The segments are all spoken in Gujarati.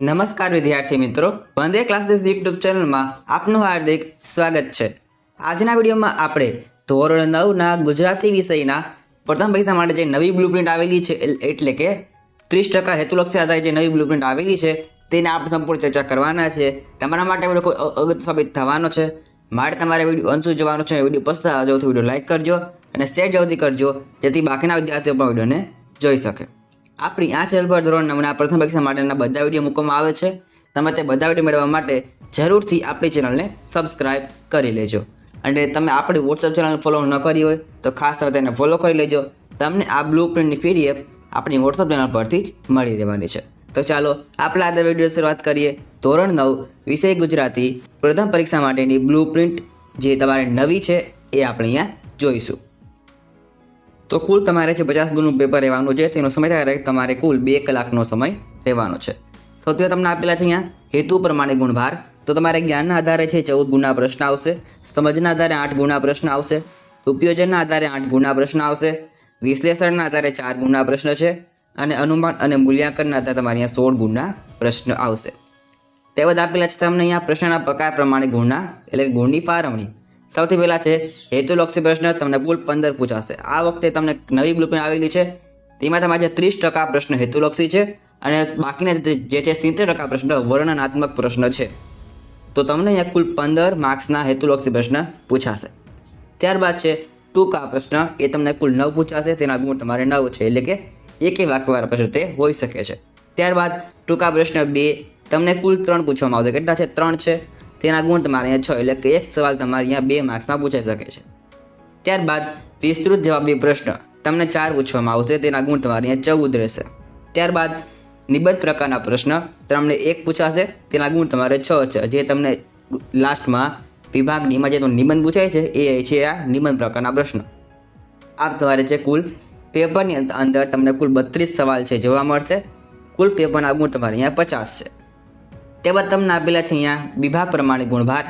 નમસ્કાર વિદ્યાર્થી મિત્રો, વંદે ક્લાસીસ યુટ્યુબ ચેનલમાં આપનું હાર્દિક સ્વાગત છે. આજના વિડીયોમાં આપણે ધોરણ નવના ગુજરાતી વિષયના પ્રથમ પરીક્ષા માટે જે નવી બ્લુપ્રિન્ટ આવેલી છે એટલે કે ત્રીસ ટકા હેતુલક્ષી આધારિત જે નવી બ્લુપ્રિન્ટ આવેલી છે, તેને આપણે સંપૂર્ણ ચર્ચા કરવાના છે. તમારા માટે વીડિયો કોઈ અ- અગત્ય સાબિત થવાનો છે, મારે તમારે વીડિયો સુધી જોવાનો છે, વીડિયો પસંદ આવજો તો વીડિયો લાઇક કરજો અને શેર જલ્દી કરજો, જેથી બાકીના વિદ્યાર્થીઓ પણ વિડીયોને જોઈ શકે. આપણી આ ચેનલ પર ધોરણ નવના પ્રથમ પરીક્ષા માટેના બધા વીડિયો મૂકવામાં આવે છે. તમે તે બધા વીડિયો મેળવવા માટે જરૂરથી આપણી ચેનલને સબસ્ક્રાઇબ કરી લેજો. અને તમે આપણી વોટ્સઅપ ચેનલ ફોલો ન કરી હોય, તો ખાસ તમે તેને ફોલો કરી લેજો. તમને આ બ્લુ પ્રિન્ટની પીડીએફ આપણી વોટ્સઅપ ચેનલ પરથી જ મળી રહેવાની છે. તો ચાલો, આપણે આજે વીડિયો શરૂઆત કરીએ. ધોરણ નવ, વિષય ગુજરાતી. પ્રથમ પરીક્ષા માટેની બ્લુ પ્રિન્ટ જે તમારે નવી છે, એ આપણે અહીંયા જોઈશું. તો કુલ તમારે જે પચાસ ગુણનું પેપર રહેવાનું છે, તેનો સમય થાય તમારે કુલ બે કલાકનો સમય રહેવાનો છે. સૌથી તમને આપેલા છે અહીંયા, હેતુ પ્રમાણે ગુણભાર. તો તમારે જ્ઞાનના આધારે છે, ચૌદ ગુણના પ્રશ્ન આવશે. સમજના આધારે આઠ ગુણના પ્રશ્ન આવશે. ઉપયોજનના આધારે આઠ ગુણના પ્રશ્ન આવશે. વિશ્લેષણના આધારે ચાર ગુણના પ્રશ્ન છે. અને અનુમાન અને મૂલ્યાંકનના આધારે તમારે અહીંયા સોળ ગુણના પ્રશ્ન આવશે. તે બાદ આપેલા છે તમને અહીંયા પ્રશ્નના પ્રકાર પ્રમાણે ગુણના, એટલે ગુણની ફાળવણી. સૌથી પહેલાં છે, હેતુલક્ષી પ્રશ્ન તમને કુલ પંદર પૂછાશે. આ વખતે તમને નવી બ્લુપ્રિન્ટ આવેલી છે. તેમાં તમારે ત્રીસ ટકા પ્રશ્ન હેતુલક્ષી છે અને બાકીના જે- છે, સિત્તેર ટકા પ્રશ્ન વર્ણનાત્મક પ્રશ્ન છે. તો તમને અહીંયા કુલ પંદર માર્ક્સના હેતુલક્ષી પ્રશ્ન પૂછાશે. ત્યારબાદ છે, ટૂંકા પ્રશ્ન એ તમને કુલ નવ પૂછાશે. તેના ગુણ તમારે નવ છે, એટલે કે એકે વાક્યવાળા પ્રશ્ન તે હોઈ શકે છે. ત્યારબાદ ટૂંકા પ્રશ્ન બે, તમને કુલ ત્રણ પૂછવામાં આવશે. કેટલા છે? ત્રણ છે. તેના ગુણ તમારે અહીંયા છ, એટલે કે એક સવાલ તમારે અહીંયા બે માર્ક્સમાં પૂછાઈ શકે છે. ત્યારબાદ વિસ્તૃત જવાબી પ્રશ્ન. તમને ચાર પૂછવામાં આવશે, તેના ગુણ તમારે અહીંયા ચૌદ રહેશે. ત્યારબાદ નિબંધ પ્રકારના પ્રશ્ન. તમને એક પૂછાશે, તેના ગુણ તમારે છ છે. જે તમને લાસ્ટમાં વિભાગ ડીમાં જે તમને નિબંધ પૂછાય છે, એ છે આ નિબંધ પ્રકારના પ્રશ્ન. આ તમારે છે કુલ પેપરની અંદર તમને કુલ બત્રીસ સવાલ છે, જોવા મળશે. કુલ પેપરના ગુણ તમારે અહીંયા પચાસ છે. તે બાદ તમને આપેલા છે અહીંયા વિભાગ પ્રમાણે ગુણભાર.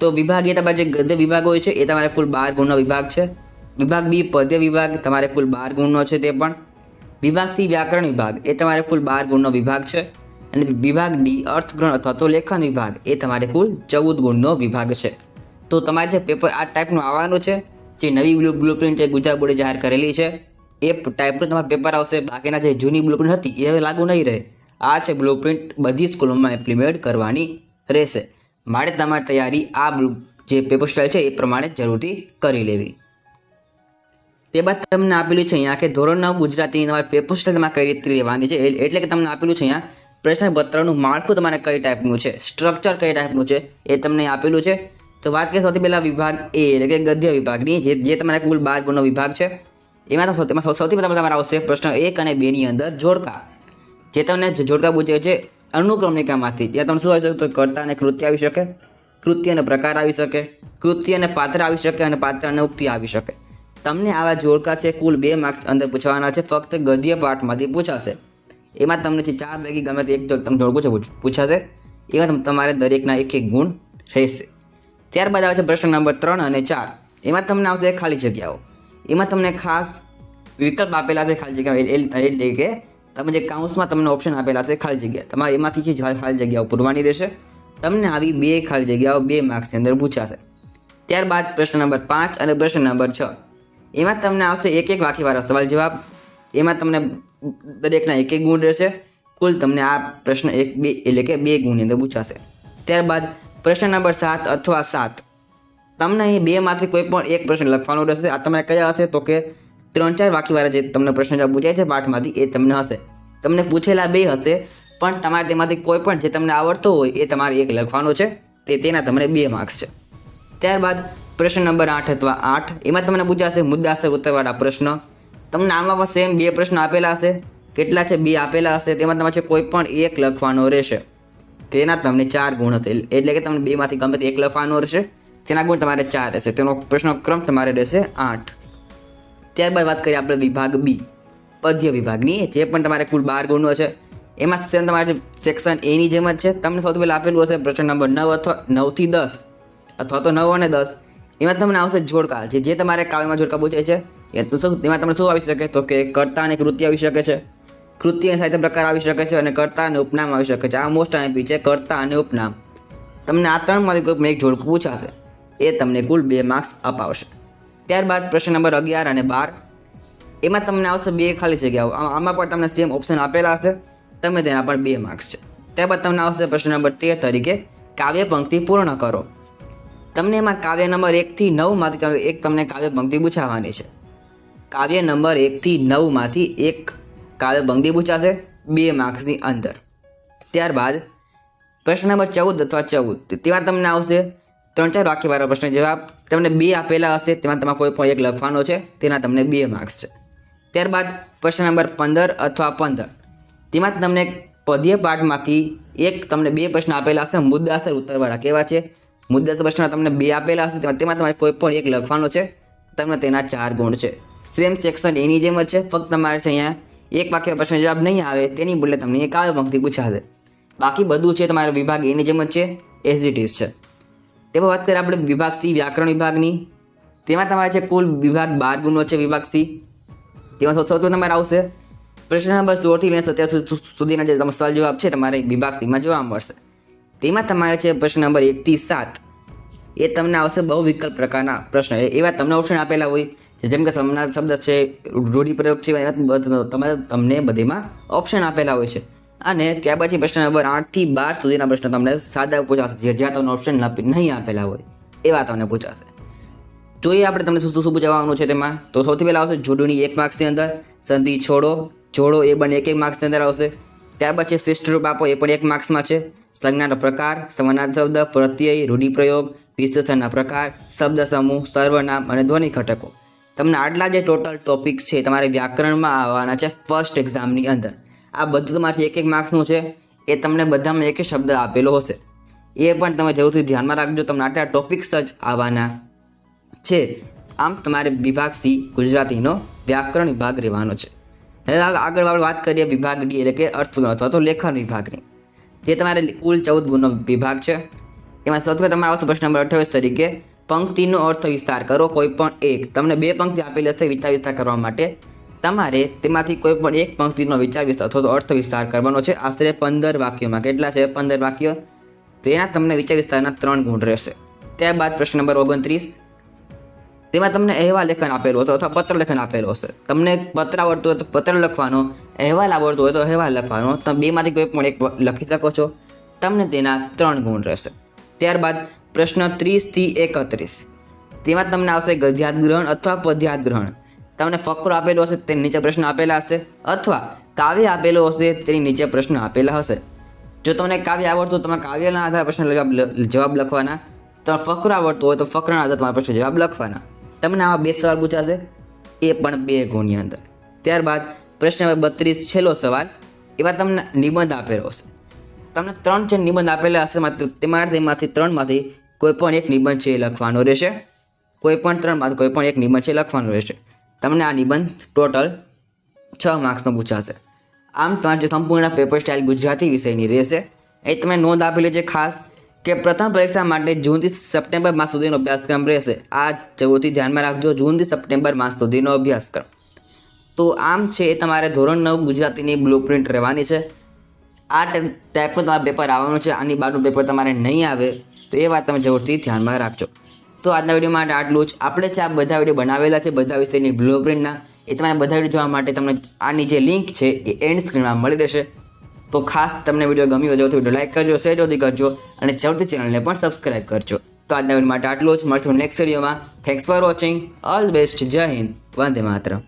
તો વિભાગ એ તમારા જે ગદ્ય વિભાગ હોય છે, એ તમારે કુલ બાર ગુણનો વિભાગ છે. વિભાગ બી પદ્ય વિભાગ, તમારે કુલ બાર ગુણનો છે તે પણ. વિભાગ સી વ્યાકરણ વિભાગ, એ તમારે કુલ બાર ગુણનો વિભાગ છે. અને વિભાગ ડી અર્થગ્રહણ અથવા તો લેખન વિભાગ, એ તમારે કુલ ચૌદ ગુણનો વિભાગ છે. તો તમારે જે પેપર આ ટાઈપનું આવવાનું છે, જે નવી બ્લુ પ્રિન્ટ જે ગુજરાત બોર્ડે જાહેર કરેલી છે, એ ટાઈપનું તમારું પેપર આવશે. બાકીના જે જૂની બ્લુપ્રિન્ટ હતી, એ હવે લાગુ નહીં રહે. આ છે બ્લુપ્રિન્ટ બધી સ્કૂલોમાં ઇમ્પ્લિમેન્ટ કરવાની રહેશે. માટે તમારી તૈયારી આ બ્લુ જે પેપર સ્ટાઇલ છે એ પ્રમાણે જરૂરથી કરી લેવી. તે બાદ તમને આપેલું છે અહીંયા કે ધોરણ નવ ગુજરાતી તમારે પેપર સ્ટાઇલમાં કઈ રીતે લેવાની છે એટલે કે તમને આપેલું છે અહીંયા પ્રશ્નપત્રનું માળખું તમારે કઈ ટાઈપનું છે સ્ટ્રક્ચર કઈ ટાઈપનું છે, એ તમને આપેલું છે. તો વાત કરીએ સૌથી પહેલાં વિભાગ એ, એટલે કે ગદ્ય વિભાગની, જે જે તમારા કુલ બાર ગુણનો વિભાગ છે, એમાં સૌથી પહેલાં તમારે આવશે પ્રશ્ન એક અને બેની અંદર જોડકા. જે જોડકા પૂછે છે, અનુક્રમણિકામાંથી, ત્યાં તમને શું આવી શકે? તો કર્તા અને કૃત્ય આવી શકે, કૃત્ય અને પ્રકાર આવી શકે, કૃત્ય અને પાત્ર આવી શકે અને પાત્ર અને ઉક્તિ આવી શકે. તમને આવા જોડકા છે, કુલ બે માર્ક્સ અંદર પૂછવાના છે, ફક્ત ગદ્ય પાઠમાંથી પૂછાશે. એમાં તમને જે ચાર પૈકી ગમે તે એક તમને જોડકું છે, પૂછ- પૂછાશે. એમાં તમારે દરેકના એક એક ગુણ રહેશે. ત્યારબાદ આવે છે પ્રશ્ન નંબર ત્રણ અને ચાર. એમાં તમને આવશે ખાલી જગ્યાઓ. એમાં તમને ખાસ વિકલ્પ આપેલા છે, ખાલી જગ્યાઓ. એટલે કે તમે જે કાઉન્સમાં તમને ઓપ્શન આપેલા છે ખાલી જગ્યા, તમારે એમાંથી જે ખાલી જગ્યાઓ પૂરવાની રહેશે, તમને આવી બે ખાલી જગ્યાઓ, બે માર્ક્સની અંદર પૂછાશે. ત્યારબાદ પ્રશ્ન નંબર પાંચ અને પ્રશ્ન નંબર છ. એમાં તમને આવશે એક એક વાક્યવાળા સવાલ જવાબ. એમાં તમને દરેકના એક એક ગુણ રહેશે. કુલ તમને આ પ્રશ્ન એક બે એટલે કે બે ગુણની અંદર પૂછાશે. ત્યારબાદ પ્રશ્ન નંબર સાત અથવા સાત. તમને અહીં બેમાંથી કોઈ પણ એક પ્રશ્ન લખવાનો રહેશે. આ તમારે કયા હશે તો કે ત્રણ ચાર વાક્યવાળા જે તમને પ્રશ્ન જવાબ પૂછાય છે પાઠમાંથી એ તમને હશે. તમને પૂછેલા બે હશે, પણ તમારે તેમાંથી કોઈ પણ જે તમને આવડતો હોય, એ તમારે એક લખવાનો છે. તે તેના તમને બે માર્ક્સ છે. ત્યારબાદ પ્રશ્ન નંબર આઠ અથવા આઠ, એમાં તમને પૂછાશે મુદ્દાસર ઉત્તરવાળા પ્રશ્ન. તમને આમાં પણ સેમ બે પ્રશ્ન આપેલા હશે. કેટલા છે? બે આપેલા હશે. તેમાં તમારે કોઈ પણ એક લખવાનો રહેશે. તેના તમને ચાર ગુણ હશે. એટલે કે તમને બેમાંથી ગમે તે એક લખવાનો રહેશે. તેના ગુણ તમારે ચાર રહેશે તેનો પ્રશ્ન ક્રમ તમારે રહેશે આઠ. ત્યારબાદ વાત કરીએ આપણે વિભાગ બી. પદ્ય વિભાગની, જે પણ તમારે કુલ બાર ગુણો છે, એમાં સેમ તમારે સેક્શન એની જેમ જ છે. તમને સૌથી પહેલાં આપેલું હશે પ્રશ્ન નંબર નવ અથવા નવથી દસ, અથવા તો નવ અને દસ. એમાં તમને આવશે જોડકા. જે જે તમારે કાવ્યમાં જોડકા પૂછાય છે, એ તો શું એમાં તમને શું આવી શકે? તો કે કર્તા અને કૃત્ય આવી શકે છે. કૃતિ અને સાહિત્ય પ્રકાર આવી શકે છે અને કર્તા અને ઉપનામ આવી શકે છે. આ મોસ્ટ આઈપી છે, કર્તા અને ઉપનામ. તમને આ ત્રણમાંથી કોઈ એક જોડકું પૂછાશે. એ તમને કુલ બે માર્ક્સ અપાવશે. ત્યારબાદ પ્રશ્ન નંબર અગિયાર અને બાર. એમાં તમને આવશે બે ખાલી જગ્યાઓ. આમાં પણ તમને સેમ ઓપ્શન આપેલા હશે. તમે તેના પણ બે માર્ક્સ છે. ત્યારબાદ તમને આવશે પ્રશ્ન નંબર તેર તરીકે, કાવ્ય પંક્તિ પૂર્ણ કરો. તમને એમાં કાવ્ય નંબર એકથી નવમાંથી એક તમને કાવ્ય પંક્તિ પૂછાવાની છે. કાવ્ય નંબર એકથી નવમાંથી એક કાવ્ય પંક્તિ પૂછાશે બે માર્ક્સની અંદર. ત્યારબાદ પ્રશ્ન નંબર ચૌદ અથવા ચૌદ તેમાં તમને આવશે ત્રણ ચાર વાક્યવાળા પ્રશ્ન જવાબ તમને બે આપેલા હશે, તેમાં તમારે કોઈ પણ એક લખવાનો છે, તેના તમને બે માર્ક્સ છે. ત્યારબાદ પ્રશ્ન નંબર પંદર અથવા પંદર. તેમાં તમને પદ્ય પાઠમાંથી એક તમને બે પ્રશ્ન આપેલા હશે, મુદ્દાસર ઉત્તરવાળા કેવા છે? મુદ્દાસર પ્રશ્ન તમને બે આપેલા હશે, તેમાં તેમાં તમારે કોઈ પણ એક લખવાનો છે, તમને તેના ચાર ગુણ છે. સેમ સેક્શન એની જેમ જ છે, ફક્ત તમારે છે અહીંયા એક વાક્ય પ્રશ્ન જવાબ નહીં આવે, તેની બદલે તમને એક કાવ્ય પંક્તિ પૂછાશે. બાકી બધું છે તમારો વિભાગ એની જેમ જ છે એઝ ઇટ ઇઝ છે. તેમાં વાત કરીએ આપણે વિભાગ સી, વ્યાકરણ વિભાગની. તેમાં તમારે છે કુલ વિભાગ બાર ગુણનો છે વિભાગ સી. તેમાં સૌથી તમારે આવશે પ્રશ્ન નંબર સોળથી લઈને સત્યાવીસ સુધીના જે તમારા સવાલ જવાબ છે તમારે વિભાગ સીમાં જોવા મળશે. તેમાં તમારે છે પ્રશ્ન નંબર એકથી સાત. એ તમને આવશે બહુ વિકલ્પ પ્રકારના પ્રશ્ન. એવા તમને ઓપ્શન આપેલા હોય જેમ કે સમાનાર્થ શબ્દ છે રૂઢિપ્રયોગ છે, એવા બધ- તમે તમને બધીમાં ઓપ્શન આપેલા હોય છે. અને ત્યાર પછી પ્રશ્ન નંબર આઠથી બાર સુધીના પ્રશ્ન તમને સાદા પૂછાશે, જે- જ્યાં તમને ઓપ્શન નહીં આપેલા હોય એવા તમને પૂછાશે. જોઈએ આપણે તમને શું શું પૂછવાનું છે તેમાં? તો સૌથી પહેલાં આવશે જોડણી એક માર્ક્સની અંદર, સંધિ છોડો જોડો એ બંને એક એક માર્ક્સની અંદર આવશે. ત્યાર પછી શ્રેષ્ઠ રૂપ આપો એ પણ એક માર્ક્સમાં છે. સંજ્ઞાનો પ્રકાર, સમાનાર્થ શબ્દ, પ્રત્યય, રૂઢિપ્રયોગ, વિશેષણના પ્રકાર, શબ્દ સમૂહ, સર્વનામ અને ધ્વનિ ઘટકો. તમને આટલા જે ટોટલ ટોપિક્સ છે તમારે વ્યાકરણમાં આવવાના છે ફર્સ્ટ એક્ઝામની અંદર. આ બધું તમારે એક એક માર્ક્સનું છે, એ તમને બધામાં એક એક શબ્દ આપેલો હશે. એ પણ તમે જરૂરથી ધ્યાનમાં રાખજો, તમને આટલા ટોપિક્સ જ આવવાના છે. આમ તમારે વિભાગ સી, ગુજરાતીનો વ્યાકરણ વિભાગ રહેવાનો છે. હવે આગળ આપણે વાત કરીએ વિભાગ ડી એટલે કે અર્થનો અથવા તો લેખન વિભાગની. જે તમારે કુલ ચૌદ ગુણનો વિભાગ છે. એમાં સૌથી તમારા તમારે આવશે પ્રશ્ન નંબર અઠ્યાવીસ તરીકે, પંક્તિનો અર્થ વિસ્તાર કરો, કોઈ પણ એક. તમને બે પંક્તિ આપેલી હશે વિચાર વિસ્તાર કરવા માટે. તમારે તેમાંથી કોઈ પણ એક પંક્તિનો વિચાર વિસ્તાર અથવા તો અર્થ વિસ્તાર કરવાનો છે. આશરે પંદર વાક્યોમાં કેટલા છે પંદર વાક્યો? તેના તમને વિચાર વિસ્તારના ત્રણ ગુણ રહેશે. ત્યારબાદ પ્રશ્ન નંબર ઓગણત્રીસ. તેમાં તમને અહેવાલ લેખન આપેલું હશે અથવા પત્ર લેખન આપેલું હશે. તમને પત્ર આવડતું હોય તો પત્ર લખવાનો, અહેવાલ આવડતો હોય તો અહેવાલ લખવાનો. તમે બેમાંથી કોઈ પણ એક લખી શકો છો. તમને તેના ત્રણ ગુણ રહેશે. ત્યારબાદ પ્રશ્ન ત્રીસથી એકત્રીસ. તેમાં તમને આવશે ગધ્યાત ગ્રહણ અથવા પદ્યાર્થ ગ્રહણ તમને ફકરો આપેલો હશે, તેની નીચે પ્રશ્ન આપેલા હશે, અથવા કાવ્ય આપેલો હશે, તેની નીચે પ્રશ્ન આપેલા હશે. જો તમને કાવ્ય આવડતું તમારે તમે કાવ્યના આધારે પ્રશ્ન જવાબ લખવાના. તો ફકરો આવડતું હોય, તો ફકરાના આધારે તમારા પ્રશ્ન જવાબ લખવાના. તમને આવા બે સવાલ પૂછાશે. એ પણ બે ગુણની અંદર. ત્યારબાદ પ્રશ્ન નંબર બત્રીસ, છેલ્લો સવાલ. એમાં તમને નિબંધ આપેલો હશે. તમને ત્રણ જે નિબંધ આપેલા હશે, માત્ર તેમાં તેમાંથી ત્રણમાંથી કોઈ પણ એક નિબંધ છે એ લખવાનો રહેશે. કોઈ પણ ત્રણમાંથી કોઈ પણ એક નિબંધ છે લખવાનો રહેશે. તમને આ નિબંધ ટોટલ છ માર્ક્સનો પૂછાશે. આમ તમારે જે સંપૂર્ણ પેપર સ્ટાઇલ ગુજરાતી વિષયની રહેશે, એ તમે નોંધ આપેલી છે ખાસ કે પ્રથમ પરીક્ષા માટે જૂનથી સપ્ટેમ્બર માસ સુધીનો અભ્યાસક્રમ રહેશે. આ જરૂરથી ધ્યાનમાં રાખજો જૂનથી સપ્ટેમ્બર માસ સુધીનો અભ્યાસક્રમ. તો આમ છે એ તમારે ધોરણ નવ ગુજરાતીની બ્લુ પ્રિન્ટ રહેવાની છે. આ ટાઈપ- ટાઈપનું તમારે પેપર આવવાનું છે, આની બારનું પેપર તમારે નહીં આવે, તો એ વાત તમે જરૂરથી ધ્યાનમાં રાખજો. તો આજના વીડિયો માટે આટલું જ. આપણે જે આ બધા વીડિયો બનાવેલા છે, બધા વિષયની બ્લુ પ્રિન્ટના એ તમારે બધા વીડિયો જોવા માટે તમને આની જે લિંક છે, એ એન્ડ સ્ક્રીનમાં મળી રહેશે. તો ખાસ તમને વીડિયો ગમ્યો હોય તો વીડિયો લાઇક કરજો શેર જોતી કરજો અને જરૂરથી ચેનલને પણ સબસ્ક્રાઈબ કરજો. તો આજના વીડિયો માટે આટલું જ. મળશું નેક્સ્ટ વિડીયોમાં. Thanks for watching all best Jai Hind. Vande Mataram.